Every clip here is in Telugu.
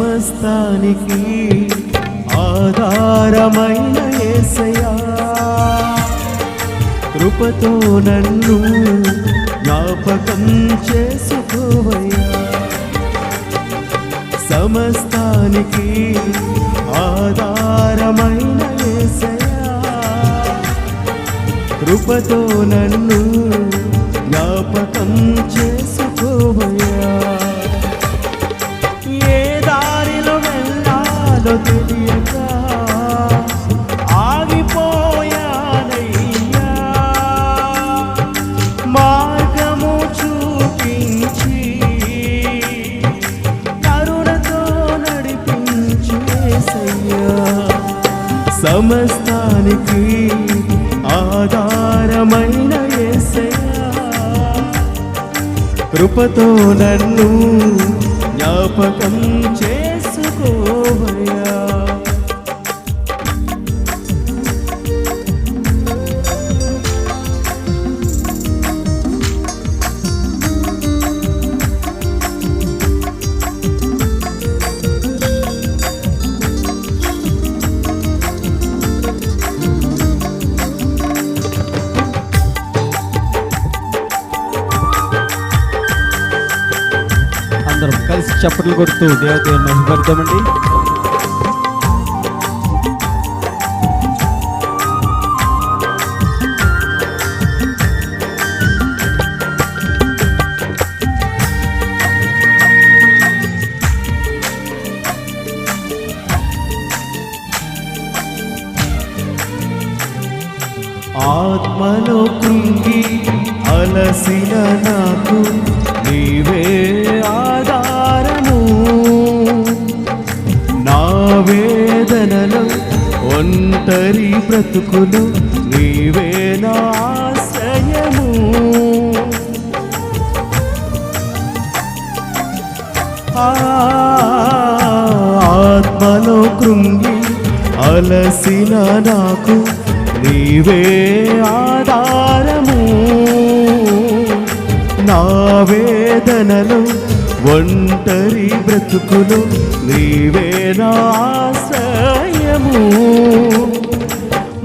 సమస్తానికి ఆధారమైన ఏసయా కృపతో నన్ను జ్ఞాపకం చేసుకోవయ్యా. సమస్తానికి ఆధారమైన ఏసయా కృపతో నన్ను జ్ఞాపకం చేసుకోవయ్యా. వెళ్ళాలో తెలియక ఆగిపోయానయ్యా మార్గము చూపించి కరుణతో నడిపించు సమస్తానికి ఆధారమైన యేసయ్యా కృపతో నన్ను జ్ఞాపకం చే అందరం కలిసి చప్పట్లు కొడుతూ దేవదేవుని మహిమపడతామండి. ఆత్మలో కృంగి అలసిన నా ఒంటరి బ్రతుకులు నీవే నా ఆశ్రయము. ఆ, ఆత్మలో కృంగి అలసిన నాకు నీవే ఆధారము. నా వేదనలు ఒంటరి బ్రతుకులు నీవే నా ఆశ్రయము.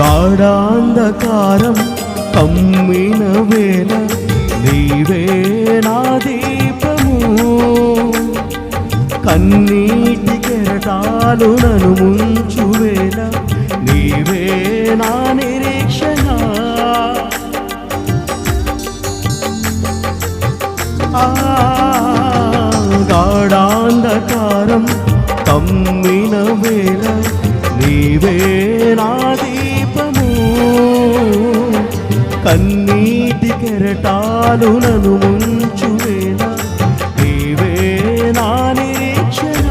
గాఢాంధకారం కమ్మిన వేళ నీవే నా దీపము. కన్నీటి కెరటాలు నను ముంచు వేళ నీవే నా నిరీక్షణ. ఆ కన్నీటి కెరటాలు నను ముంచువేనా? వేళ నీవే నా నిరీక్షణ?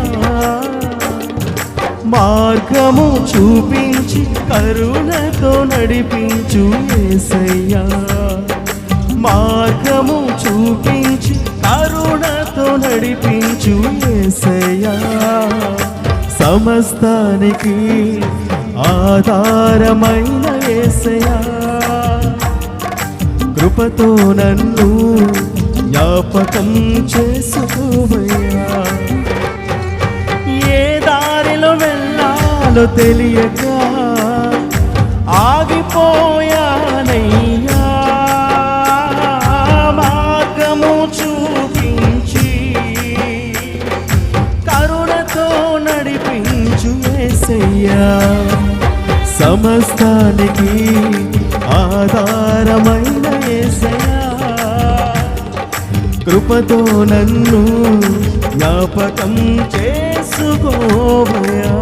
మార్గము చూపించి కరుణతో నడిపించు ఏసయ్యా. మార్గము చూపించి కరుణతో నడిపించు ఏసయ్యా. సమస్తానికి ఆధారమైన ఏసయా కృపతో నన్ను జ్ఞాపకం చేసుకోవయ్యా. ఏ దారిలో వెళ్ళాలో తెలియక ఆగిపోయానయ్యా. మార్గము చూపించి కరుణతో నడిపించు వేసయ్యా సమస్తానికి ఆధారమైన ఏసయ్యా. కృపతో నన్ను జ్ఞాపకం చేసుకోవయా